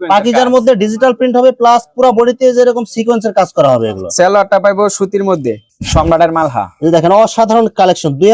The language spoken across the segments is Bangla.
পাকিজার মধ্যে ডিজিটাল প্রিন্ট হবে প্লাস পুরো বডিতে যেরকম সিকোয়েন্সের কাজ করা হবে এগুলো। সেলোয়ারটা পাইবো সুতির মধ্যে সম্রাটের মালহা। এই দেখেন অসাধারণ কালেকশন দুই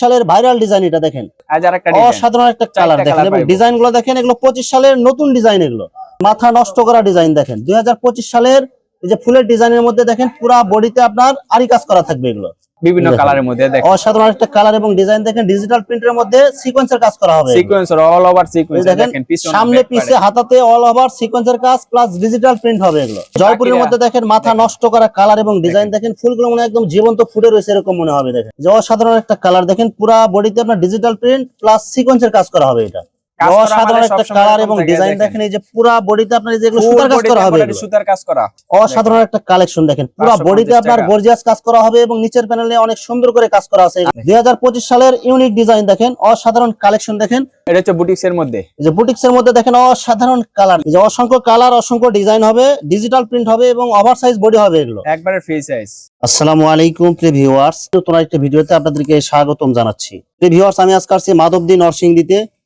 সালের ভাইরাল ডিজাইন এটা দেখেন। আজ অসাধারণ একটা কালার দেখেন। এবং পাইবো। ডিজাইনগুলো দেখেন এগুলো পঁচিশ সালের নতুন ডিজাইন এগুলো। মাথা নষ্ট করা ডিজাইন দেখেন। দুই হাজার পঁচিশ সালের এই যে ফুলের ডিজাইনের মধ্যে দেখেন পুরা বডিতে আপনার আরি কাজ করা থাকবে এগুলো। বিভিন্ন কালারের মধ্যে দেখেন। অসাধারণ একটা কালার এবং ডিজাইন দেখেন ডিজিটাল প্রিন্টের মধ্যে সিকোয়েন্সের কাজ করা হবে। এগুলো। সিকোয়েন্স অল ওভার সিকোয়েন্স দেখেন সামনে পিছে হাতাতে অল ওভার সিকোয়েন্সের কাজ প্লাস ডিজিটাল প্রিন্ট হবে এগুলো। জয়পুরের মধ্যে দেখেন মাথা নষ্ট করা কালার এবং ডিজাইন দেখেন। ফুলগুলো মনে একদম জীবন্ত ফুটে রয়েছে এরকম মনে হবে দেখেন। যে অসাধারণ একটা কালার দেখেন পুরা বডিতে আপনার ডিজিটাল প্রিন্ট প্লাস সিকোয়েন্সের কাজ করা হবে এটা। অসাধারণ আমাদের একটা সবসময় কালার এবং ডিজাইন দেখেন। দেখেন এই যে পুরা বডিতে আপনার যেগুলো সুতার কাজ করা তে হবে সুতার কাজ করা। অসাধারণ একটা কালেকশন দেখেন। পুরো বডিতে আপনার গর্জিয়াস কাজ করা হবে এবং নিচের প্যানেলে অনেক সুন্দর করে কাজ করা আছে। দুই হাজার পঁচিশ সালের ইউনিক ডিজাইন দেখেন অসাধারণ কালেকশন দেখেন। এটা হচ্ছে বুটিক্স এর মধ্যে। এই যে বুটিক্স এর মধ্যে দেখেন অসাধারণ কালার এই যে অসংখ্য কালার অসংখ্য ডিজাইন হবে ডিজিটাল প্রিন্ট হবে এবং বডি হবে এগুলো। একবারে ফ্রি সাইজ আসসালামু আলাইকুম প্রিয় ভিউয়ার্স নতুন একটা ভিডিওতে আপনাদেরকে স্বাগতম জানাচ্ছি। প্রিয় ভিউয়ার্স আমি আজকে আসছি মাধবদী নরসিংদীতে।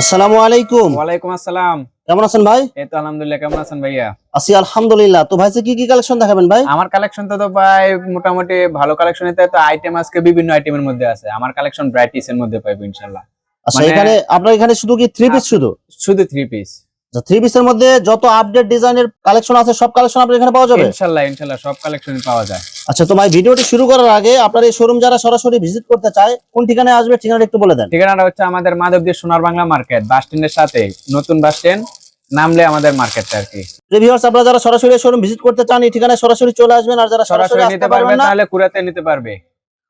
আসসালামু আলাইকুম। ওয়ালাইকুম আসসালাম। কেমন আছেন ভাই? এই তো আলহামদুলিল্লাহ কেমন আছেন ভাইয়া? আছি আলহামদুলিল্লাহ। তো ভাই কি কি কালেকশন দেখাবেন ভাই? আমার কালেকশন তো তো ভাই মোটামুটি ভালো কালেকশন এতে তো আইটেম আজকে বিভিন্ন আইটেমের মধ্যে আছে। আমার কালেকশন ব্রাইটিস এর মধ্যে পাইবো ইনশাআল্লাহ। আচ্ছা মানে- এখানে আপনার এখানে শুধু কি থ্রি পিস শুধু? শুধু থ্রি পিস থ্রি পিসের মধ্যে যত আপডেট ডিজাইনের কালেকশন আছে সব কালেকশন আপনার এখানে পাওয়া যাবে? ইনশাআল্লাহ ইনশাআল্লাহ সব কালেকশন পাওয়া যায়। আচ্ছা তো ভাই ভিডিওটি শুরু করার আগে আপনার এই শোরুম যারা সরাসরি ভিজিট করতে চায় কোন ঠিকানায় আসবে ঠিকানা একটু বলে দেন। ঠিকানাটা হচ্ছে আমাদের মাধবদী সোনার বাংলা মার্কেট বাস স্ট্যান্ডের সাথে নতুন বাস স্ট্যান্ড নামলে আমাদের মার্কেটটা আর কি। রিভিউয়ার্স আপনারা যারা সরাসরি শোরুম ভিজিট করতে চান এই ঠিকানায় সরাসরি চলে আসবেন আর যারা সরাসরি নিতে পারবে তাহলে কুড়াতে নিতে পারবে।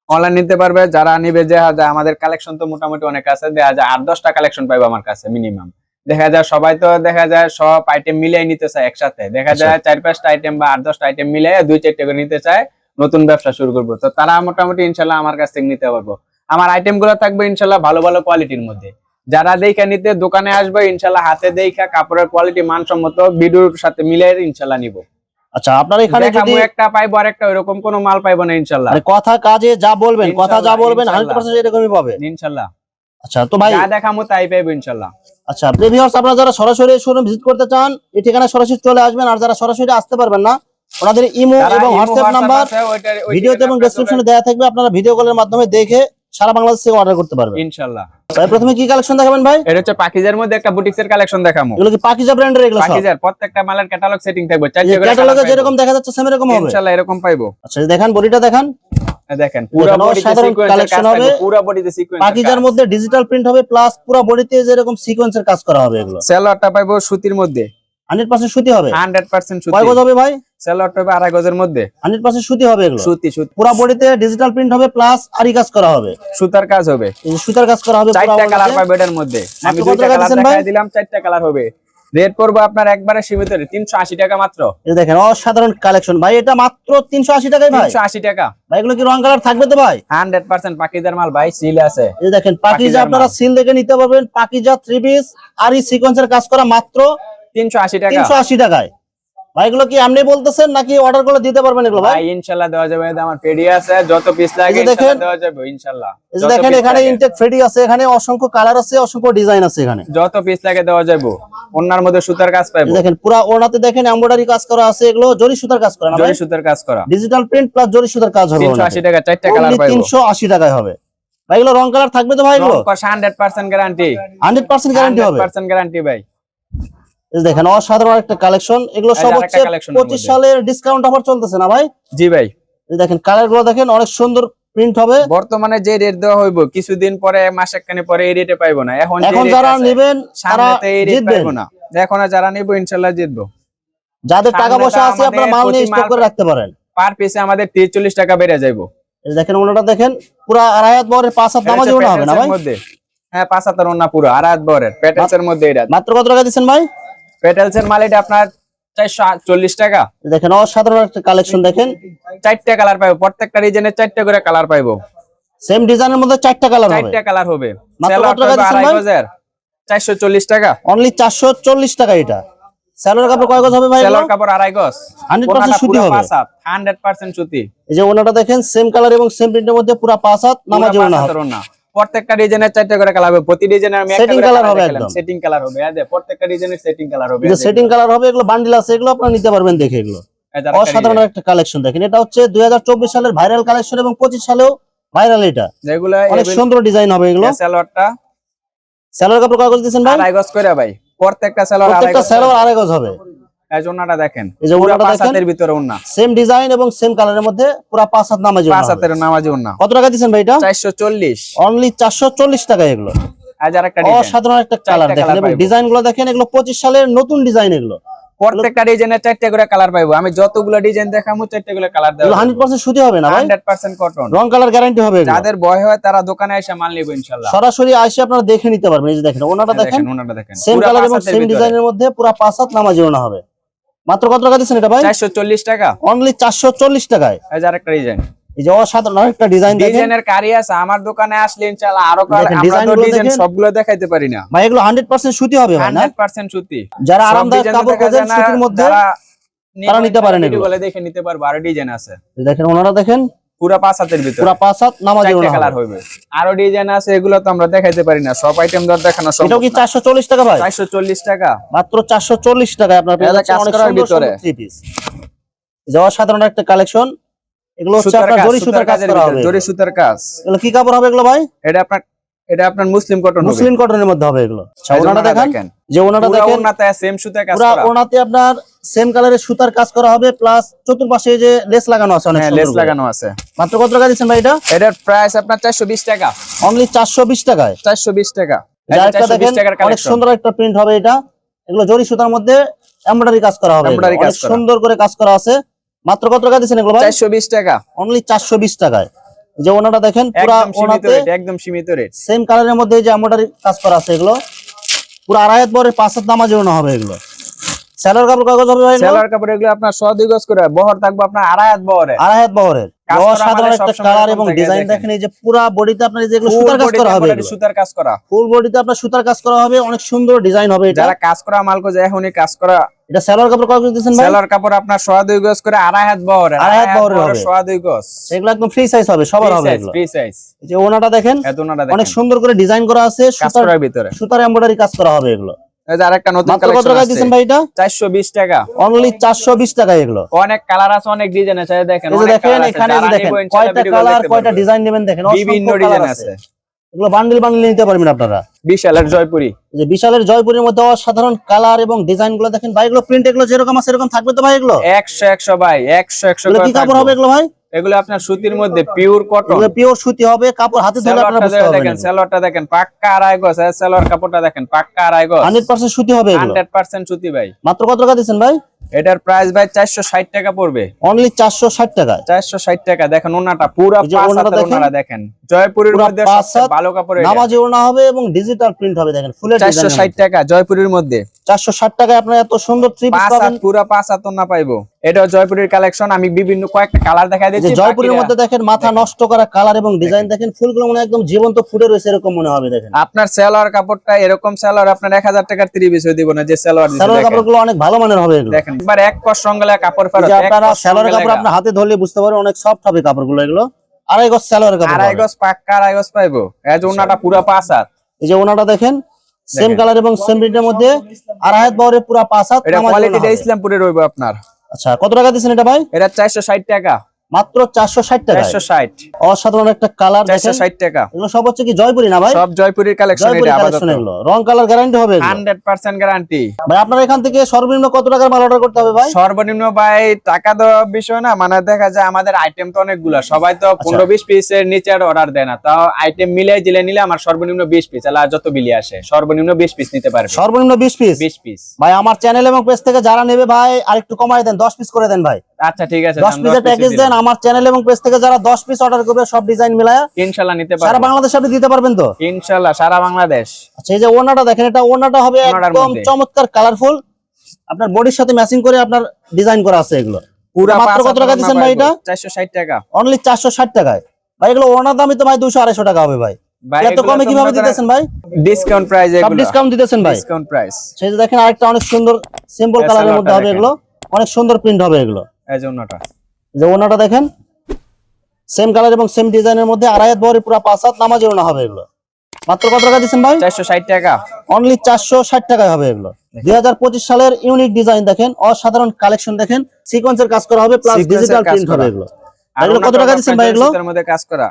অনলাইন নিতে পারবে যারা নিবে যে আমাদের কালেকশন তো মোটামুটি অনেক আছে দেখা যায় আট দশটা কালেকশন পাইবে আমার কাছে মিনিমাম দেখা যায় সবাই তো দেখা যায় সব আইটেম মিলাই নিতে চায় একসাথে। দেখা আচ্ছা। যায় চার পাঁচটা আইটেম বা আট দশটা আইটেম মিলাই দুই চারটে করে নিতে চায়। নতুন ব্যবসা শুরু করব। তো তারা মোটামুটি ইনশাল্লাহ আমার কাছ থেকে নিতে পারব। আমার আইটেমগুলো থাকবে ইনশাল্লাহ ভালো ভালো কোয়ালিটির মধ্যে। যারা দেখা নিতে দোকানে আসবে ইনশাল্লাহ হাতে দেখা কাপড়ের কোয়ালিটি মানসম্মত ভিডিওর সাথে মিলে ইনশাল্লাহ নিবো। আচ্ছা আপনার এখানে যদি একটা পাইবো আর একটা ওইরকম কোনো মাল পাইবো না ইনশাল্লাহ। কথা কাজে যা বলবেন কথা যা বলবেন ইনশাল্লাহ। পার্সেন্ট এরকমই পাবে। ইনশাল্লাহ। আচ্ছা তো ভাই যা দেখামো তাই পাইবো ইনশাল্লাহ। আচ্ছা আপনারা যারা সরাসরি শোরুম ভিজিট করতে চান এই ঠিকানায় সরাসরি চলে আসবেন। আর যারা সরাসরি আসতে পারবেন না ওনাদের ইমো এবং হোয়াটসঅ্যাপ নাম্বার ভিডিওতে এবং ডেসক্রিপশনে দেওয়া থাকবে। আপনারা ভিডিও কলের মাধ্যমে দেখে সারা বাংলাদেশ থেকে অর্ডার করতে পারবেন। ইনশাল্লাহ। ভাই প্রথমে কি কালেকশন দেখাবেন ভাই? এটা হচ্ছে পাকিজার মধ্যে একটা বুটিক্স এর কালেকশন দেখামো। এগুলো কি পাকিজা ব্র্যান্ডের এগুলো সব? পাকিজার প্রত্যেকটা মালের ক্যাটালগ সেটিং থাকবে করে ক্যাটালগে যেরকম দেখা যাচ্ছে সেম এরকম হবে? ইনশাল্লাহ এরকম পাইবো। আচ্ছা দেখেন বডিটা দেখান। দেখেন পুরো কাজ হবে। পুরো বডিতে সিকোয়েন্স পাকিজার মধ্যে ডিজিটাল প্রিন্ট হবে প্লাস পুরো বডিতে যেরকম সিকোয়েন্সের কাজ করা হবে এগুলো। সেলরটা পাইবো সুতির মধ্যে। হান্ড্রেড পার্সেন্ট সুতি হবে। 100% সুতি। কয় গজ হবে ভাই? আড়াই গজের মধ্যে। হান্ড্রেড পার্সেন্ট সুতি হবে এগুলো? সুতি সুতি। পুরো বডিতে ডিজিটাল প্রিন্ট হবে প্লাস আরি কাজ করা হবে। সুতার কাজ হবে। সুতার কাজ করা হবে চারটা কালার পাবে এটার মধ্যে। আমি দুইটা কালার দেখাই দিলাম চারটা কালার হবে। রেট পড়ব আপনার একবারে সীমিত তিনশো আশি টাকা মাত্র। দেখেন অসাধারণ কালেকশন ভাই এটা মাত্র তিনশো আশি টাকায় ভাই। আশি টাকা। ভাই এগুলো কি রং কালার থাকবে তো ভাই? হান্ড্রেড পার্সেন্ট পাকিদার মাল ভাই সিল আছে। এই দেখেন পাকিজা আপনারা সিল দেখে নিতে পারবেন পাকিজা থ্রি পিস আর এই সিকোয়েন্সের কাজ করা মাত্র তিনশো আশি টাকা। তিনশো আশি টাকায়। ভাই এগুলো কি আপনি বলতেছেন নাকি অর্ডার দিতে পারবেন এগুলো ভাই? ভাই দেওয়া যাবে। আমার পেডি আছে যত পিস লাগে এই যে দেখেন। ইনশাল্লাহ দেওয়া যাবে ইনশাল্লাহ। এই যে দেখেন এখানে ইনটেক ফ্রেডি আছে এখানে অসংখ্য কালার আছে অসংখ্য ডিজাইন আছে এখানে। যত পিস লাগে দেওয়া যাবে। অন্যার মধ্যে সুতার কাজ পাইবো। দেখেন পুরা ওনাতে দেখেন এমব্রয়ডারি কাজ করা আছে এগুলো জরি সুতার কাজ করা না জরি সুতার কাজ করা। ডিজিটাল প্রিন্ট প্লাস জরি সুতার কাজ হবে টাকা চারটা কালার পাইবো। টাকায় হবে। ভাই এগুলো রং কালার থাকবে তো ভাই এগুলো? Hundred percent guarantee hundred percent guarantee হবে। পার্সেন্ট গ্যারান্টি ভাই। দেখেন অসাধারণ একটা কালেকশন এগুলো সব হচ্ছে পঁচিশ। সালের ডিসকাউন্ট অফার চলতেছে না ভাই? জি ভাই। দেখেন কালারগুলো দেখেন অনেক সুন্দর প্রিন্ট হবে। বর্তমানে যে রেট দেওয়া হইব কিছুদিন পরে মাসেক খানি পরে এই রেটে পাইবো না। এখন এখন যারা নেবেন তারা জিতবেন। না। এখন যারা নিবো ইনশাল্লাহ জিতবো। যাদের টাকা পয়সা আছে আপনারা মাল নিয়ে স্টক করে রাখতে পারেন। পার পিসে আমাদের তিরিশ টাকা বেড়ে যাইবো। দেখেন ওনাটা দেখেন পুরা আড়াই হাত বরের পাঁচ হাত নামাজ ওনা হবে না ভাই? হ্যাঁ পাঁচ হাতের ওন্না পুরো হাত বরের প্যাটেলস এর মধ্যে এটা মাত্র কত টাকা দিচ্ছেন ভাই? প্যাটেলস এর মাল এটা আপনার চল্লিশ টাকা। দেখেন অসাধারণ একটা কালেকশন দেখেন। চারটা কালার প্রত্যেকটা রিজনের চারটা করে কালার সেম ডিজাইনের মধ্যে চারটা কালার চারটা কালার হবে। চারশো চল্লিশ টাকা। অনলি চারশো চল্লিশ টাকা এটা। স্যালোর কাপড় কয় গজ হবে ভাই কাপড় আড়াই গজ। 100% সুতি হবে। হান্ড্রেড পার্সেন্ট সুতি। এই যে ওনাটা দেখেন সেম কালার এবং সেম প্রিন্টের মধ্যে পুরো পাঁচ হাত নামাজি ওনা না প্রত্যেকটা ডিজাইনের চারটা করে কালার হবে প্রতি ডিজাইনের আমি colour colour হবে একদম। setting কালার হবে এই যে প্রত্যেকটা ডিজাইনের সেটিং কালার হবে এই যে সেটিং কালার হবে এগুলো বান্ডিল আছে এগুলো আপনারা নিতে পারবেন দেখে এগুলো। অসাধারণ একটা কালেকশন দেখেন এটা হচ্ছে দুই হাজার চব্বিশ সালের ভাইরাল কালেকশন এবং পঁচিশ সালেও ভাইরাল এটা। যেগুলো অনেক সুন্দর ডিজাইন হবে এগুলো। সেলোয়ারটা। স্যালোর কাপড় কাগজ দিচ্ছেন ভাই? আড়াই গজ করে ভাই। প্রত্যেকটা সেলোয়ার গজ আড়াই গজ হবে। এই দেখেন এই দেখেন ভিতরে ওন্না। সেম ডিজাইন এবং সেম কালারের মধ্যে পুরো পাঁচ হাত নামাজি ওনা পাঁচ হাতের নামাজি ওন্না। কত টাকা ভাই এটা? অনলি টাকা এগুলো। আজ ডিজাইন অসাধারণ একটা কালার দেখেন। এবং এগুলো পঁচিশ সালের নতুন ডিজাইন এগুলো। প্রত্যেকটা চারটে করে কালার পাইবো। আমি যতগুলো ডিজাইন দেখাবো চারটে করে কালার দেবো সুতি হবে না ভাই? হান্ড্রেড পার্সেন্ট কটন রং কালার গ্যারান্টি হবে যাদের বয় হয় তারা দোকানে এসে মাল নিবো সরাসরি আসে আপনারা দেখে নিতে পারবেন। এই যে দেখেন ওনাটা দেখেন ওনাটা দেখেন। সেম কালার এবং সেম ডিজাইনের মধ্যে পুরো পাঁচ হাত নামাজি ওনা হবে। মাত্র কত টাকা দিচ্ছেন এটা ভাই? চারশো চল্লিশ টাকা। অনলি চারশো চল্লিশ টাকায়। এই যে আরেকটা ডিজাইন এই যে অসাধারণ একটা ডিজাইন দেখেন। ডিজাইনের কারি আছে আমার দোকানে আসলে ইনশাআল্লাহ আরও কার ডিজাইন আমরা গুলো ডিজাইন সবগুলো দেখাইতে পারি না। ভাই এগুলো হান্ড্রেড পার্সেন্ট সুতি হবে ভাই না? হান্ড্রেড পার্সেন্ট সুতি। যারা আরামদায়ক কাপড় খোঁজেন সুতির মধ্যে তারা নিতে পারেন এগুলো। দেখে নিতে পারবে আরও ডিজাইন আছে। দেখেন ওনারা দেখেন। পুরা পাঁচ হাতের ভিতরে। পুরা পাঁচ হাত নামাজি কালার হবে। আরও ডিজাইন আছে এগুলো তো আমরা দেখাইতে পারি না। সব আইটেম দর দেখানো সম্ভব এটা কি চারশো চল্লিশ টাকা ভাই? চারশো চল্লিশ টাকা। মাত্র চারশো চল্লিশ টাকায় আপনার পেয়ে যাচ্ছেন অনেক সুন্দর ভিতরে। সুন্দর থ্রি পিস যে অসাধারণ একটা কালেকশন এগুলো হচ্ছে আপনার সুতার কাজ করা হবে। জরি সুতার কাজ। এগুলো কি কাপড় হবে এগুলো ভাই? এটা আপনার এটা আপনার মুসলিম কটন মুসলিম কটনের মধ্যে হবে এগুলো। আচ্ছা, ওনাটা দেখেন। যে ওনাটা দেখেন ওনাতে সেম সুতার কাজ করা। ওনাতে আপনার সেম কালারের সুতার কাজ করা হবে প্লাস চতুর্পাশে যে লেস লাগানো আছে অনেক হ্যাঁ লেস লাগানো আছে। মাত্র কত টাকা দিচ্ছেন ভাই এটা? এটার প্রাইস আপনার চারশো বিশ টাকা। অনলি চারশো বিশ টাকায়? চারশো বিশ টাকা। বিশ দেখেন অনেক সুন্দর একটা প্রিন্ট হবে এটা। এগুলো জরি সুতার মধ্যে এমব্রয়ডারি কাজ করা হবে অনেক সুন্দর করে কাজ করা আছে। মাত্র কত টাকা দিচ্ছেন এগুলো ভাই? চারশো বিশ টাকা। অনলি চারশো বিশ টাকায়। যে ওনাটা দেখেন পুরা একদম সীমিত ওনাতে রেট একদম সীমিত রেট সেম কালারের মধ্যে যে এমব্রয়ডারি কাজ করা আছে এগুলো পুরো আড়াই হাত বরের পাঁচ হাত নামাজ ওনা হবে এগুলো। সেলার কাপড় কাগজ হবে ভাই সেলার কাপড় এগুলো আপনার ছ দুই গজ করে বহর থাকবে আপনার আড়াই হাত বহরে। আড়াই হাত বহরের। অসাধারণ একটা কালার এবং ডিজাইন দেখেন। দেখেন এই যে পুরা বডিতে আপনার যেগুলো সুতার কাজ করা হবে। সুতার কাজ করা। ফুল বডিতে আপনার সুতার কাজ করা হবে অনেক সুন্দর ডিজাইন হবে এটা। যারা কাজ করা এখনই কাজ করা। এটা কাপড় ভাই? সেলার কাপড় আপনার গজ করে আড়াই হাত বহরে আড়াই হাত বহরের হবে। সোয়া দুই গজ। এগুলো একদম ফ্রি সাইজ হবে সবার হবে এগুলো। ফ্রি সাইজ এই যে ওনাটা দেখেন এত অনেক সুন্দর করে ডিজাইন করা আছে সুতার ভিতরে। সুতার এমব্রয়ডারি কাজ করা হবে এগুলো। আরেকটা নতুন কত টাকা আছে ভাই এটা? চারশো বিশ টাকা। অনলি চারশো বিশ টাকা এগুলো। অনেক কালার আছে অনেক ডিজাইন আছে দেখেন এই যে অনেক দেখেন এখানে এই যে যারা দেখেন কয়টা কালার কয়টা ডিজাইন নেবেন দেখেন বিভিন্ন ডিজাইন আছে। এগুলো বান্ডিল বান্ডিল নিতে পারবেন আপনারা। বিশালের জয়পুরি। যে বিশালের জয়পুরের মধ্যে অসাধারণ কালার এবং ডিজাইনগুলো দেখেন। ভাই এগুলো প্রিন্ট এগুলো যেরকম আছে এরকম থাকবে তো ভাই এগুলো? একশো একশো ভাই একশো একশো কি কাপড় হবে এগুলো ভাই? এগুলো আপনার সুতির মধ্যে পিওর কটন পিওর সুতি হবে কাপড় হাতে ধরে আপনারা বুঝতে পারবেন। দেখেন সালোয়ারটা দেখেন পাক্কা আড়াই গজ আর সালোয়ার কাপড়টা দেখেন পাক্কা আড়াই গজ। হান্ড্রেড পার্সেন্ট সুতি হবে এগুলো। হান্ড্রেড পার্সেন্ট সুতি ভাই। মাত্র কত টাকা দিচ্ছেন ভাই? এটার প্রাইস ভাই চারশো ষাট টাকা পড়বে। অনলি চারশো ষাট টাকায়। চারশো ষাট টাকা দেখেন ওনাটা পুরা এই পাঁচ ওনাটা হাতের দেখেন। ওনারা দেখেন। জয়পুরের মধ্যে সবচেয়ে ভালো কাপড় এটা। নামাজি ওড়না হবে এবং ডিজিটাল প্রিন্ট হবে দেখেন ফুলের চারশো ষাট টাকা জয়পুরের মধ্যে। চারশো ষাট টাকায় আপনারা এত সুন্দর থ্রি পিস পাবেন। পুরা পাঁচ হাত না পাইবো। এটা জয়পুরের কালেকশন আমি বিভিন্ন কয়েকটা কালার দেখা দিচ্ছি। জয়পুরের মধ্যে দেখেন মাথা নষ্ট করা কালার এবং ডিজাইন দেখেন। ফুলগুলো মনে একদম জীবন্ত ফুটে রয়েছে এরকম মনে হবে দেখেন। আপনার সেলোয়ার কাপড়টা এরকম সেলোয়ার আপনার এক হাজার টাকার ত্রিশ পিস দিব না যে সেলোয়ার স্যালোর দেখেন। কাপড়গুলো অনেক ভালো মানের হবে দেখেন একবার এক কষ সঙ্গে কাপড় ফেরত আপনারা সঙ্গে কাপড়। আপনার হাতে ধরলে বুঝতে পারবেন অনেক সফট হবে কাপড়গুলো এগুলো। আড়াই গজ স্যালোর কাপড় আড়াই। গজ পাক্কা আড়াই গজ পাইবো। এই যে ওনাটা পুরা পাঁচ হাত এই যে ওনাটা দেখেন সেম কালার এবং সেম প্রিন্টের মধ্যে আড়াই হাত বহরের পুরো পাঁচ হাত এটা কোয়ালিটিটা। ইসলামপুরে রইবো আপনার। আচ্ছা কত টাকা দিচ্ছেন এটা ভাই? এটা চারশো ষাট টাকা। মাত্র চারশো ষাট টাকা চারশো ষাট। অসাধারণ একটা কালার চারশো ষাট টাকা। এগুলো সব হচ্ছে কি জয়পুরি না ভাই? সব জয়পুরের কালেকশন এগুলো। রং কালার গ্যারান্টি হবে হান্ড্রেড পার্সেন্ট গ্যারান্টি ভাই আপনার এখান থেকে সর্বনিম্ন কত টাকার মাল অর্ডার করতে হবে ভাই? সর্বনিম্ন ভাই টাকা বিষয় না মানে দেখা যায় আমাদের আইটেম তো অনেকগুলো। সবাই তো আচ্ছা। পনেরো বিশ পিসের নিচে অর্ডার দেয় না। তাও আইটেম মিলিয়ে জিলে নিলে আমার সর্বনিম্ন বিশ পিস আর যত বিলি আসে সর্বনিম্ন বিশ পিস নিতে পারবে। সর্বনিম্ন বিশ পিস বিশ পিস ভাই আমার চ্যানেল এবং পেজ থেকে যারা নেবে ভাই আর একটু কমাই দেন দশ পিস করে দেন ভাই। আচ্ছা ঠিক আছে দশ পিসের প্যাকেজ দেন আমার চ্যানেল এবং পেজ থেকে যারা দশ পিস অর্ডার করবে সব ডিজাইন মিলায় ইনশাল্লাহ নিতে সারা বাংলাদেশ আপনি দিতে পারবেন তো? ইনশাল্লাহ সারা বাংলাদেশ। আচ্ছা এই যে ওনাটা দেখেন এটা ওনাটা হবে একদম চমৎকার কালারফুল আপনার বডির সাথে ম্যাচিং করে আপনার ডিজাইন করা আছে এগুলো। পুরা মাত্র কত টাকা দিচ্ছেন ভাই এটা? চারশো ষাট টাকা। অনলি চারশো ষাট টাকায়। ভাই এগুলো ওনার দামই তো ভাই টাকা হবে ভাই। এত কমে কীভাবে দিতেছেন ভাই? ডিসকাউন্ট প্রাইস সব ডিসকাউন্ট দিতেছেন ভাই। ডিসকাউন্ট প্রাইস সেই যে দেখেন আরেকটা অনেক সুন্দর সিম্পল কালারের মধ্যে হবে এগুলো। অনেক সুন্দর প্রিন্ট হবে এগুলো। এই যে ওনাটা দেখেন সেম কালার এবং সেম ডিজাইনের মধ্যে আড়াই হাত বহরে পুরো পাঁচ হাত নামাজ ওনা হবে এগুলো। মাত্র কত টাকা দিচ্ছেন ভাই? চারশো ষাট টাকা। অনলি চারশো ষাট টাকায় হবে এগুলো। দুই হাজার পঁচিশ সালের ইউনিক ডিজাইন দেখেন অসাধারণ কালেকশন দেখেন সিকোয়েন্সের কাজ করা হবে প্লাস ডিজিটাল প্রিন্ট হবে এগুলো। এগুলো কত টাকা দিচ্ছেন ভাই এগুলো? মধ্যে কাজ করা।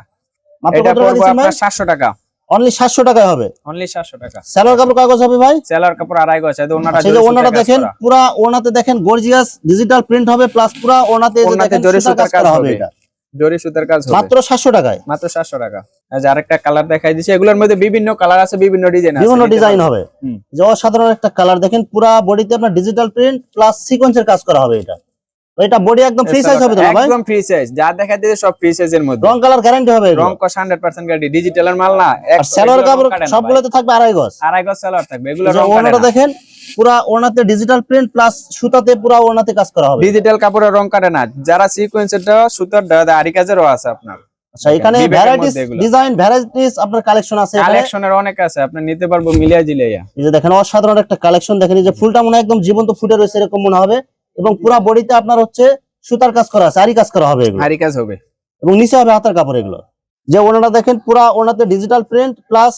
মাত্র কত টাকা দিচ্ছেন ভাই? আপনার সাতশো টাকা। অনলি সাতশো টাকায় হবে। অনলি সাতশো টাকা। স্যালোয়ার কাপড় কাগজ হবে ভাই? সেলার কাপড় আড়াই গজ আছে ওনাটা সেই যে ওনাটা দেখেন পুরা ওনাতে দেখেন গর্জিয়াস ডিজিটাল প্রিন্ট হবে প্লাস পুরা ওনাতে যে দেখেন জরি সুতার কাজ হবে। এটা। জরি সুতার কাজ হবে। মাত্র সাতশো টাকায়। মাত্র সাতশো টাকা। এই যে আরেকটা কালার দেখাই দিচ্ছি এগুলোর মধ্যে বিভিন্ন কালার আছে বিভিন্ন ডিজাইন আছে। বিভিন্ন ডিজাইন হবে। যে অসাধারণ একটা কালার দেখেন পুরা বডিতে আপনার ডিজিটাল প্রিন্ট প্লাস সিকোয়েন্সের কাজ করা হবে এটা। এটা বডি একদম ফ্রি সাইজ হবে তো ভাই? একদম ফ্রি সাইজ যা দেখা দিয়েছে সব ফ্রি সাইজের মধ্যে। রং কালার গ্যারান্টি হবে রং কস হান্ড্রেড পার্সেন্ট গ্যারান্টি ডিজিটালের মাল না আর এগুলো কাপড় সবগুলোতে থাকবে আড়াই গজ। আড়াই গজ সালোয়ার থাকবে এগুলো রং কাটে দেখেন পুরা ওনাতে ডিজিটাল প্রিন্ট প্লাস সুতাতে পুরা ওনাতে কাজ করা হবে। ডিজিটাল কাপড়ের রং কাটে না। যারা সিকোয়েন্সেরটা সুতার আরি কাজেরও আছে আপনার। আচ্ছা এখানে ভ্যারাইটিস ডিজাইন ভ্যারাইটিস আপনার কালেকশন আছে। কালেকশনের অনেক আছে আপনি নিতে পারব মিলিয়া জিলিয়া। এই যে দেখেন অসাধারণ একটা কালেকশন দেখেন এই যে ফুলটা মনে একদম জীবন্ত ফুটে রয়েছে এরকম মনে হবে। এবং পুরা বডিতে আপনার হচ্ছে সুতার কাজ করা আছে আরি কাজ করা হবে এগুলো। আরি কাজ হবে। এবং নিচে হবে হাতের কাপড় এগুলো। যে ওনাটা দেখেন পুরা ওনাতে ডিজিটাল প্রিন্ট প্লাস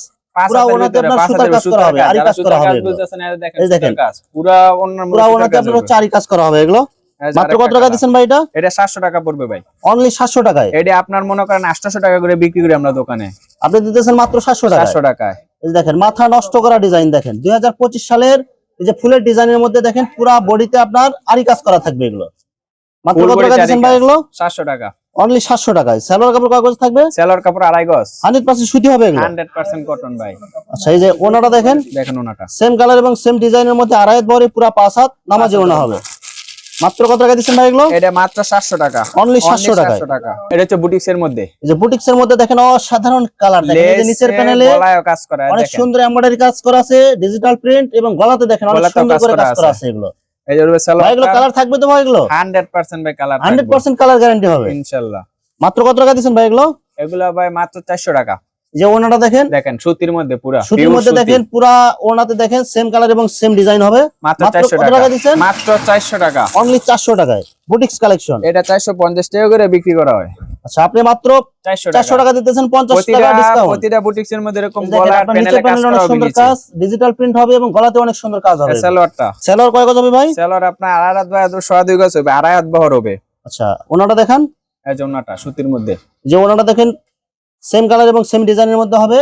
ওনাতে আপনার সুতার কাজ করা হবে, আরি কাজ করা হবে এগুলো। বুঝতেছেন, এই দেখেন এই দেখেন। সুতার কাজ। পুরা অন্যান্য পুরা সুতার ওনাতে আপনার হচ্ছে আরি কাজ করা হবে এগুলো। মাত্র কত টাকা দিচ্ছেন ভাই এটা? টাকা পড়বে ভাই। অনলি সাতশো টাকায়? এটা আপনার মনে করেন টাকা করে বিক্রি করি আমরা দোকানে। আপনি দিতেছেন মাত্র টাকা টাকায়। এই দেখেন মাথা নষ্ট করা ডিজাইন দেখেন। দুই হাজার পঁচিশ সালের এই যে ফুলের ডিজাইনের মধ্যে দেখেন পুরো বডিতে আপনার আরি কাজ করা থাকবে এগুলো। মাত্র কত টাকা দিচ্ছেন ভাই এগুলো? সাতশো টাকা। অনলি সাতশো টাকায় কাপড় থাকবে? কাপড় আড়াই গজ। হান্ড্রেড পার্সেন্ট সুতি হবে এগুলো? হান্ড্রেড পার্সেন্ট কটন ভাই। আচ্ছা এই যে ওনাটা দেখেন? দেখেন ওনাটা। সেম কালার এবং সেম ডিজাইনের মধ্যে আড়াই বহরে পুরা পাঁচ হাত নামাজে ওনা হবে। মাত্র কত টাকা দিচ্ছেন ভাই এগুলো? এটা মাত্র সাতশো টাকা। Only 700 টাকায়। 700 টাকা। এটা হচ্ছে বুটিক্স এর মধ্যে। এই যে বুটিক্স এর মধ্যে দেখেন অসাধারণ কালার। দেখেন এই যে নিচের প্যানেলে গলায়ও কাজ করা অনেক সুন্দর এমব্রয়ডারি কাজ করা আছে ডিজিটাল প্রিন্ট এবং গলাতে দেখেন অনেক সুন্দর করে কাজ করা আছে। আছে এগুলো। এই যে ভাই এগুলো কালার থাকবে তো ভাই এগুলো? হান্ড্রেড পার্সেন্ট ভাই colour hundred percent colour guarantee হবে। ইনশাল্লাহ। মাত্র কত টাকা দিচ্ছেন ভাই এগুলো? এগুলো ভাই মাত্র চারশো টাকা। এই যে ওনাটা দেখেন দেখেন সুতির মধ্যে পুরা সুতির মধ্যে দেখেন পুরা ওনাতে দেখেন সেম কালার এবং সেম ডিজাইন হবে। মাত্র মাত্র চারশো কত টাকা। টাকা দিচ্ছেন? মাত্র চারশো টাকা। অনলি চারশো টাকায়। বুটিক্স কালেকশন এটা চারশো পঞ্চাশ টাকা করে বিক্রি করা হয়। আচ্ছা আপনি মাত্র চারশো চারশো টাকা। টাকা দিতেছেন পঞ্চাশ প্রতিটা টাকা ডিসকাউন্ট প্রতিটা বুটিক্স এর মধ্যে এরকম গলা প্যানেলে কাজ করা সুন্দর কাজ ডিজিটাল প্রিন্ট হবে এবং গলাতে অনেক সুন্দর কাজ হবে। সালোয়ারটা সেলার কয় গজ হবে ভাই? সালোয়ার আপনার আড়াই হাত বা সোয়া দুই গজ হবে আড়াই হাত বহর হবে। আচ্ছা ওনাটা দেখেন। এই জন্যটা সুতির মধ্যে। যে ওনাটা দেখেন সেম কালার এবং সেম ডিজাইনের মধ্যে হবে।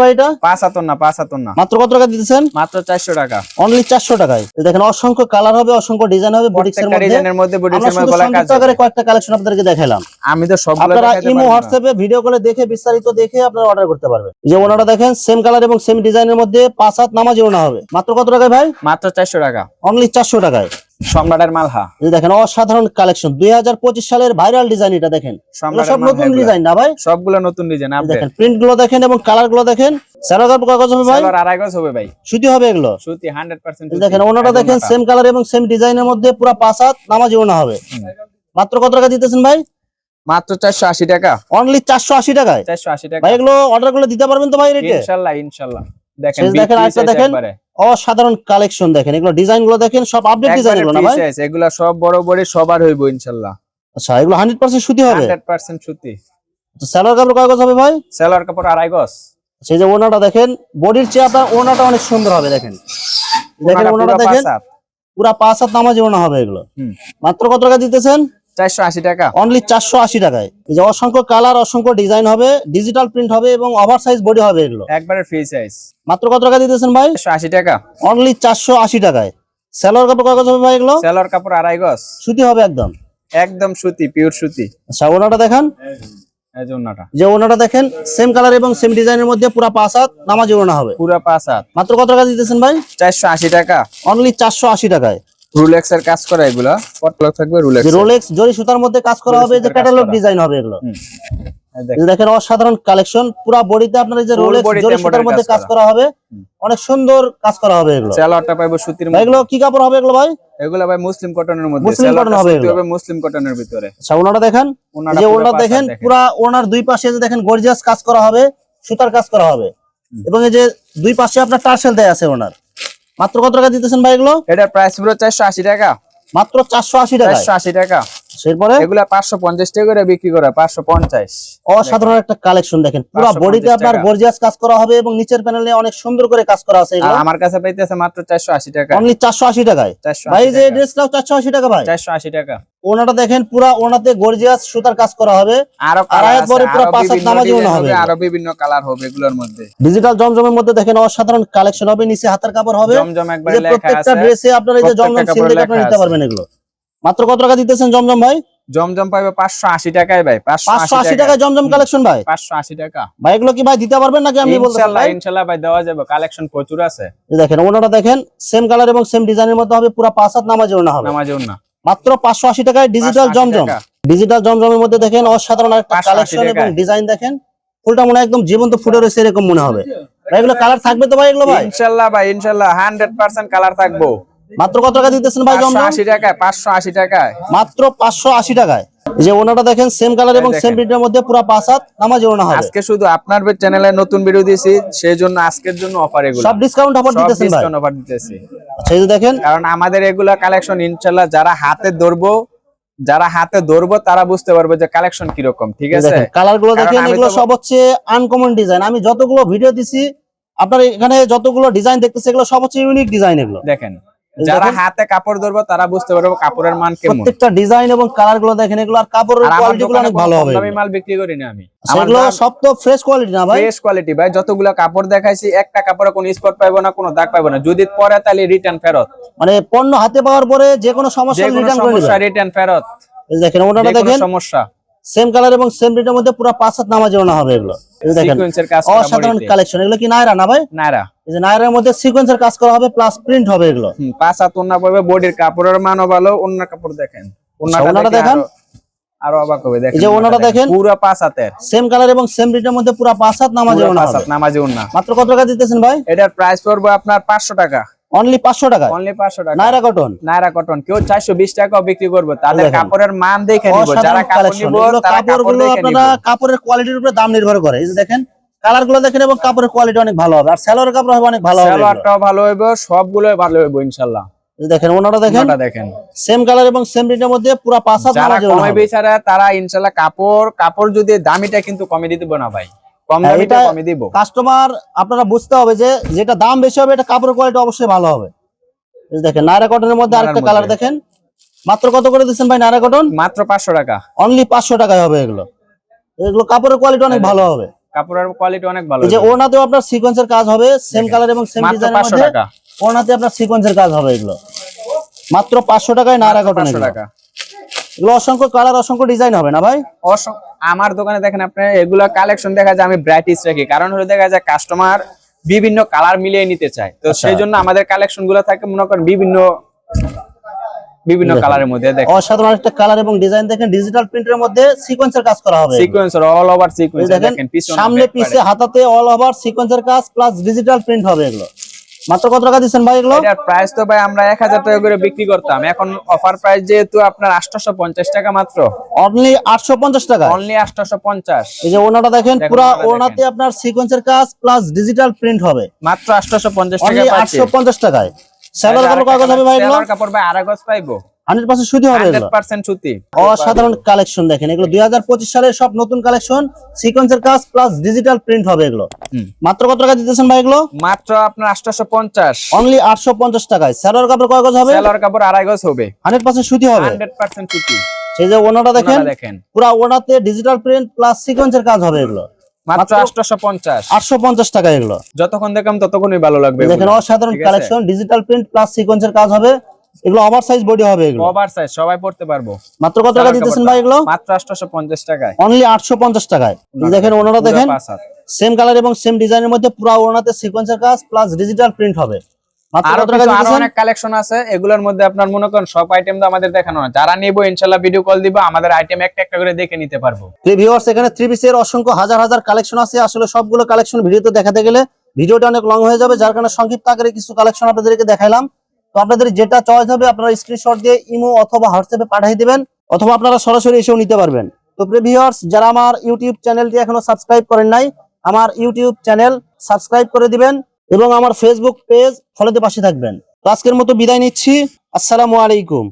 ভাই এটা? পাঁচ না পাঁচ না। মাত্র কত টাকা দিতেছেন? মাত্র চারশো টাকা। অনলি চারশো টাকায়। দেখেন অসংখ্য কালার হবে অসংখ্য ডিজাইন হবে মধ্যে। ডিজাইনের কাজ আকারে কয়েকটা কালেকশন আপনাদেরকে দেখালাম। আমি তো সবগুলো আপনারা ইমো হোয়াটসঅ্যাপে ভিডিও কলে দেখে বিস্তারিত দেখে আপনারা অর্ডার করতে পারবেন। যে ওনাটা দেখেন সেম কালার এবং সেম ডিজাইনের মধ্যে পাঁচ হাত নামাজি ওনা হবে। মাত্র কত টাকায় ভাই? মাত্র চারশো টাকা। অনলি চারশো টাকায়। সম্রাটের মালহা। এই দেখেন অসাধারণ কালেকশন দুই হাজার পঁচিশ সালের ভাইরাল ডিজাইন এটা দেখেন। সব নতুন ডিজাইন না ভাই? সবগুলো নতুন ডিজাইন আপডেট দেখেন প্রিন্টগুলো দেখেন এবং কালারগুলো দেখেন স্যালো কাপড় কাগজ হবে ভাই? সালোয়ার আড়াই গজ হবে ভাই। সুতি হবে এগুলো। সুতি হান্ড্রেড পার্সেন্ট এই দেখেন ওনাটা দেখেন সেম কালার এবং সেম ডিজাইনের মধ্যে পুরো পাঁচ হাত নামাজি ওনা হবে। মাত্র কত টাকা দিতেছেন ভাই? মাত্র চারশো আশি টাকা। অনলি চারশো আশি টাকায়? চারশো আশি টাকা। ভাই এগুলো অর্ডার করলে দিতে পারবেন তো ভাই রেটে ইনশাল্লাহ ইনশাল্লাহ। দেখেন দেখেন, আরেকটা দেখেন। অসাধারণ কালেকশন দেখেন। এগুলো ডিজাইনগুলো দেখেন সব আপডেট ডিজাইন এগুলো না ভাই? এগুলা সব বড় বড় সবার হইব ইনশাল্লাহ। আচ্ছা এগুলো হান্ড্রেড পার্সেন্ট সুতি হবে? হান্ড্রেড পার্সেন্ট সুতি। স্যালোয়ার কাপড় কাগজ হবে ভাই? সেলার কাপড় আড়াই গজ। সেই যে ওনাটা দেখেন বডির চেয়ে আপনার ওনাটা অনেক সুন্দর হবে দেখেন। দেখেন ওনাটা দেখেন। পুরা পাঁচ হাত নামাজি ওনা হবে এগুলো। মাত্র কত টাকা দিতেছেন? চারশো আশি টাকা। অনলি চারশো আশি টাকায়। এই যে অসংখ্য কালার অসংখ্য ডিজাইন হবে ডিজিটাল প্রিন্ট হবে এবং বডি হবে এগুলো। একবারে ফ্রি সাইজ মাত্র কত টাকা দিতেছেন ভাই? টাকা। অনলি চারশো আশি টাকায়। স্যালোয়ার কাপড় কাগজ হবে ভাই এগুলো? সেলার কাপড় আড়াই গজ। সুতি হবে একদম। একদম সুতি পিওর সুতি। আচ্ছা ওনাটা দেখেন। এই যে ওনাটা দেখেন সেম কালার এবং সেম ডিজাইনের মধ্যে পুরা পাঁচ হাত নামাজি ওনা হবে। পুরো পাঁচ হাত। মাত্র কত টাকা দিতেছেন ভাই? চারশো আশি টাকা। অনলি চারশো আশি টাকায়। রুলেক্স এর কাজ করা এগুলা? পটলক থাকবে রুলেক্স রোলেক্স জরি সুতার মধ্যে কাজ করা হবে যে ক্যাটালগ ডিজাইন হবে এগুলো। দেখেন। অসাধারণ কালেকশন পুরো বডিতে আপনার যে রোলেক্স জরি সুতার মধ্যে কাজ করা। হবে। অনেক সুন্দর কাজ করা হবে এগুলো। সালোয়ারটা পাইবো সুতির মধ্যে এগুলো কি কাপড় হবে এগুলো ভাই? এগুলো ভাই মুসলিম কটনের মধ্যে। মুসলিম সালোয়ারটা হবে এগুলো। হবে মুসলিম কটনের ভিতরে। আচ্ছা ওনাটা দেখেন। যে ওনাটা দেখেন পুরা ওনার দুই পাশে যে দেখেন গর্জিয়াস কাজ করা হবে সুতার কাজ করা হবে। এবং এই যে দুই পাশে আপনার টার্সেল দেয়া আছে ওনার। মাত্র কত টাকা দিতেছেন ভাই এগুলো? এটার প্রাইস পুরো চারশো আশি টাকা। মাত্র চারশো আশি টাকা চারশো আশি টাকা। এরপরে? এগুলা পাঁচশো পঞ্চাশ টাকা করে বিক্রি করে পাঁচশো পঞ্চাশ। অসাধারণ একটা কালেকশন দেখেন। পুরো বডিতে আপনার গর্জিয়াস কাজ করা হবে এবং নিচের প্যানেলে অনেক সুন্দর করে কাজ করা আছে এগুলো। আমার কাছে পাইতেছে মাত্র চারশো আশি টাকা। অনলি চারশো আশি টাকায়? ভাই যে ড্রেসটাও চারশো আশি টাকা ভাই। চারশো আশি টাকা। ওনাটা দেখেন পুরা ওনাতে গর্জিয়াস সুতার কাজ করা হবে। আর আয়াত আছে, পুরো পাঁচ হাত নামাজি design হবে। হবে, বিভিন্ন কালার হবে এগুলোর মধ্যে। ডিজিটাল জমজমের মধ্যে দেখেন অসাধারণ কালেকশন হবে নিচে হাতের কাপড় হবে। জমজম একবার প্রত্যেকটা ড্রেসে আপনার এই যে প্রত্যেকটা জমজম সিল দেখে আপনি নিতে পারবেন এগুলো। মাত্র কত টাকা দিতেছেন জমজম ভাই? জমজম পাইবে পাঁচশো আশি টাকায় ভাই পাঁচশো আশি টাকায়। জমজম কালেকশন ভাই? পাঁচশো আশি টাকা। ভাই এগুলো কি ভাই দিতে পারবেন নাকি আমি ইনশাল্লাহ ইনশাল্লাহ ভাই দেওয়া যাবে। কালেকশন প্রচুর আছে। দেখেন ওনাটা দেখেন সেম কালার এবং সেম ডিজাইনের মধ্যে হবে পুরো পাঁচ হাত নামাজে ওনা হবে। নামাজেও না মাত্র পাঁচশো আশি টাকায় ডিজিটাল 580 জমজম। ডিজিটাল জমজমের মধ্যে দেখেন অসাধারণ একটা কালেকশন এবং ডিজাইন দেখেন ফুলটা মনে হয় একদম জীবন্ত ফুটে রয়েছে এরকম মনে হবে। ভাই এগুলো কালার থাকবে তো ভাই এগুলো ভাই? ইনশাল্লাহ ভাই ইনশাল্লাহ হান্ড্রেড পার্সেন্ট কালার থাকব। মাত্র কত টাকা দিতেছেন ভাই জমজম আশি টাকায় পাঁচশো আশি টাকায়। মাত্র পাঁচশো আশি টাকায়। যে ওনাটা দেখেন সেম কালার এবং সেম। প্রিন্টের মধ্যে পুরো পাঁচ হাত নামাজে ওনা হবে। আজকে শুধু আপনার চ্যানেলে নতুন ভিডিও দিয়েছি সেই জন্য আজকের জন্য অফার এগুলো। সব ডিসকাউন্ট অফার দিতেছেন ভাই। ডিসকাউন্ট অফার দিতেছি। আচ্ছা এই যে দেখেন। কারণ আমাদের এগুলা কালেকশন ইনশাল্লাহ যারা হাতে ধরবো যারা হাতে ধরবো তারা বুঝতে পারবে যে কালেকশন কীরকম ঠিক আছে? কালারগুলো দেখেন এগুলো সব হচ্ছে আনকমন ডিজাইন আমি যতগুলো ভিডিও দিছি আপনার এখানে যতগুলো ডিজাইন দেখতেছে এগুলো সব হচ্ছে ইউনিক ডিজাইন এগুলো। দেখেন যারা হাতে কাপড় ধরবো তারা বুঝতে পারবে কাপড়ের মান কেমন। প্রত্যেকটা ডিজাইন এবং কালারগুলো দেখেন এগুলো আর কাপড়ের কোয়ালিটি গুলো অনেক ভালো হবে। দামি মাল বিক্রি করি না আমি সেগুলো সব তো ফ্রেশ কোয়ালিটি না ভাই? ফ্রেশ কোয়ালিটি ভাই যতগুলো কাপড় দেখাইছি একটা কাপড়ে কোনো স্পট পাইবো না কোনো দাগ পাইবো না। যদি পরে তাহলে রিটার্ন ফেরত। মানে পণ্য হাতে পাওয়ার পরে যে কোনো সমস্যা রিটার্ন করে সমস্যা রিটার্ন ফেরত। দেখেন ওটা দেখেন সমস্যা। সেম কালার এবং সেম প্রিন্টের মধ্যে পুরো পাঁচ হাত নামাজে হবে এগুলো। দেখেন সিকোয়েন্সের কাজ অসাধারণ কালেকশন এগুলো কি নায়রা না ভাই? নাইরা এই যে নায়রার মধ্যে সিকোয়েন্সের কাজ করা হবে প্লাস প্রিন্ট হবে এগুলো। পাঁচ হাত ওন্না পড়বে বডির কাপড়ের মানও ভালো কাপড় দেখেন। ওন্নাটা ওন্নাটা দেখেন। আরো- আরও অবাক হবে দেখেন এই যে ওন্নাটা দেখেন। পুরো পাঁচ হাতের। সেম কালার এবং সেম প্রিন্টের মধ্যে পুরো পাঁচ হাত নামাজে পুরো পাঁচ হাত নামাজি ওন্না মাত্র কত টাকা দিতেছেন ভাই? এটার প্রাইস পড়বে আপনার পাঁচশো টাকা। অনলি পাঁচশো টাকা অনলি পাঁচশো টাকা। নায়রা কটন নাইরা কটন কেউ চারশো বিশ টাকাও বিক্রি করবে। তাদের কাপড়ের মান দেখে নিব। যারা কাপড় কালেকশন নিব তারা কাপড়গুলো আপনারা কাপড়ের কোয়ালিটির উপরে দাম নির্ভর করে। এই যে দেখেন কালারগুলো দেখেন এবং কাপড়ের কোয়ালিটি অনেক ভালো হবে। আর স্যালোয়ার কাপড় হবে অনেক ভালো হবে। সালোয়ারটাও ভালো হইবে সবগুলো ভালো হইবে ইনশাল্লাহ। দেখেন ওনাটা দেখেন। দেখেন। সেম কালার এবং সেম প্রিন্টের মধ্যে পুরো পাঁচ হাত যারা কমে হবে। বেচারা তারা ইনশাল্লাহ কাপড় কাপড় যদি দামিটা কিন্তু কমে দিতে না ভাই। কম দামিটা কমে দিব। কাস্টমার আপনারা বুঝতে হবে যে যেটা দাম বেশি হবে এটা কাপড়ের কোয়ালিটি অবশ্যই ভালো হবে। দেখেন নায়রা কটনের মধ্যে আরেকটা কালার দেখেন। মাত্র কত করে দিচ্ছেন ভাই নায়রা কটন মাত্র পাঁচশো টাকা। অনলি পাঁচশো টাকায় হবে এগুলো। এগুলো কাপড়ের কোয়ালিটি অনেক হ্যাঁ, ভালো হবে। কাপড়ের কোয়ালিটি অনেক ভালো যে ওনাতেও আপনার সিকোয়েন্সের কাজ হবে সেম কালার এবং সেম ডিজাইনের মধ্যে ওনাতে আপনার সিকোয়েন্সের কাজ হবে এগুলো। মাত্র পাঁচশো টাকায় নায়রা কটন পাঁচশো এগুলো। টাকা। এগুলো অসংখ্য কালার অসংখ্য ডিজাইন হবে না ভাই? আমার দোকানে দেখেন আপনি এগুলা কালেকশন দেখা যায় আমি ব্রাইটিস রাখি। কারণ হলো দেখা যায় কাস্টমার বিভিন্ন কালার মিলিয়ে নিতে চায়। তো আচ্ছা। সেই জন্য আমাদের কালেকশনগুলো থাকে মনে করেন বিভিন্ন বিভিন্ন। কালারের মধ্যে দেখেন। অসাধারণ একটা কালার এবং ডিজাইন দেখেন ডিজিটাল প্রিন্টের মধ্যে সিকোয়েন্সের কাজ করা হবে। এগুলো। অল ওভার সিকোয়েন্স দেখেন সামনে পিছে হাতাতে অল ওভার সিকোয়েন্সের কাজ প্লাস ডিজিটাল প্রিন্ট হবে এগুলো। মাত্র কত টাকা দিচ্ছেন ভাই এগুলো? এটার প্রাইস তো ভাই আমরা এক হাজার টাকা করে বিক্রি করতাম। এখন অফার প্রাইস যেহেতু আপনার আটশোশো পঞ্চাশ টাকা মাত্র। অনলি আটশো পঞ্চাশ টাকা। অনলি আটশোশো পঞ্চাশ এই যে ওনাটা দেখেন পুরো ওনাতে। আপনার সিকোয়েন্সের কাজ প্লাস ডিজিটাল প্রিন্ট হবে। মাত্র আটশোশো পঞ্চাশ টাকা অনলি পাচ্ছি। আটশো পঞ্চাশ টাকায়। কাপড় হবে ভাই কাপড় ভাই আড়াই গজ পাইবো। হান্ড্রেড পার্সেন্ট সুতি হবে হান্ড্রেড এগুলো পার্সেন্ট সুতি। অসাধারণ কালেকশন দেখেন এগুলো দুই হাজার পঁচিশ সালের সব নতুন কালেকশন সিকোয়েন্সের কাজ প্লাস ডিজিটাল প্রিন্ট হবে এগুলো। মাত্র কত টাকা দিতেছেন ভাই এগুলো? মাত্র আপনার আটশোশো পঞ্চাশ। অনলি আটশো পঞ্চাশ টাকায়। স্যালোয়ার কাপড় কাগজ হবে? সেলার কাপড় আড়াই গজ হবে। হান্ড্রেড পার্সেন্ট সুতি হবে। হান্ড্রেড পার্সেন্ট সুতি। সেই যে ওনাটা দেখেন দেখেন। পুরো ওনাতে ডিজিটাল প্রিন্ট প্লাস সিকোয়েন্সের কাজ হবে এগুলো। মাত্র টাকা এগুলো। যতক্ষণ দেখাম ততক্ষণই ভালো লাগবে দেখেন অসাধারণ কালেকশন ডিজিটাল প্রিন্ট প্লাস সিকোয়েন্সের কাজ হবে। এগুলো বডি হবে এগুলো। সবাই পড়তে পারব। মাত্র কত টাকা সেলার দিতেছেন ভাই এগুলো? মাত্র আটশোশো পঞ্চাশ টাকায়। অনলি দেখেন ওনারা দেখেন সেম কালার এবং সেম ডিজাইনের মধ্যে পুরো ওনাতে সিকোয়েন্সের কাজ প্লাস ডিজিটাল প্রিন্ট হবে। আরও কত কিছু আরও অনেক কালেকশন আছে এগুলোর মধ্যে আপনার মনে করেন সব আইটেম তো আমাদের দেখানো না যারা নিবো ভিডিও কল দিব আমাদের আইটেম একটা একটা করে দেখে নিতে পারব। ভিউয়ার্স এখানে থ্রি পিসের অসংখ্য হাজার হাজার কালেকশন আছে। আসলে সবগুলো কালেকশন ভিডিওতে দেখাতে গেলে ভিডিওটা অনেক লং হয়ে যাবে যার কারণে সংক্ষিপ্ত আকারে কিছু কালেকশন আপনাদেরকে দেখাইলাম। তো আপনাদের যেটা চয়েস হবে আপনারা স্ক্রিনশট দিয়ে ইমো অথবা হোয়াটসঅ্যাপে পাঠিয়ে দিবেন অথবা আপনারা সরাসরি এসেও নিতে পারবেন। তো ভিউয়ার্স যারা আমার ইউটিউব চ্যানেলটি এখনও সাবস্ক্রাইব করেন নাই আমার ইউটিউব চ্যানেল সাবস্ক্রাইব করে দিবেন। এবং আমার ফেসবুক পেজ ফলোতে পাশে থাকবেন। আজকের মতো বিদায় নিচ্ছি। আসসালামু আলাইকুম।